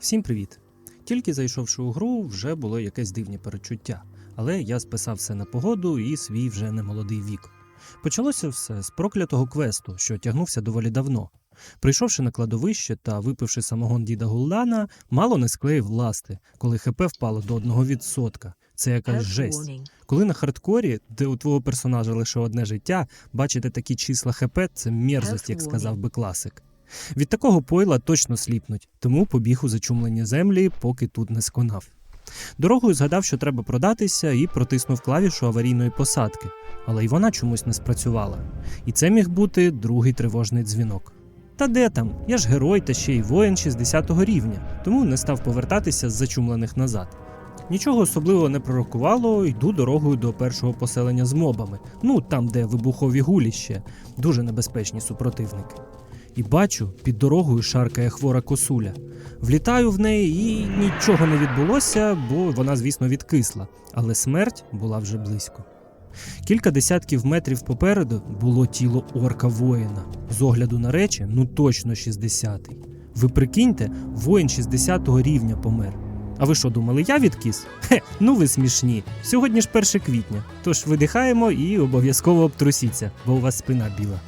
Всім привіт! Тільки зайшовши у гру, вже було якесь дивні перечуття, але я списав все на погоду і свій вже немолодий вік. Почалося все з проклятого квесту, що тягнувся доволі давно. Прийшовши на кладовище та випивши самогон діда Гулдана, мало не склеїв ласти, коли ХП впало до 1%. Це якась жесть. Коли на хардкорі, де у твого персонажа лише одне життя, бачити такі числа ХП це мерзость, як сказав би класик. Від такого пойла точно сліпнуть, тому побіг у зачумлені землі, поки тут не сконав. Дорогою згадав, що треба продатися, і протиснув клавішу аварійної посадки, але й вона чомусь не спрацювала. І це міг бути другий тривожний дзвінок. Та де там? Я ж герой та ще й воїн 60-го рівня, тому не став повертатися з зачумлених назад. Нічого особливого не пророкувало, йду дорогою до першого поселення з мобами. Ну там, де вибухові гулі ще, дуже небезпечні супротивники. І бачу, під дорогою шаркає хвора косуля. Влітаю в неї і нічого не відбулося, бо вона, звісно, відкисла, але смерть була вже близько. Кілька десятків метрів попереду було тіло орка воїна. З огляду на речі, ну точно 60-й. Ви прикиньте, воїн 60-го рівня помер. А ви що думали, я відкис? Хе, ну ви смішні. Сьогодні ж 1 квітня. Тож видихаємо і обов'язково обтрусіться, бо у вас спина біла.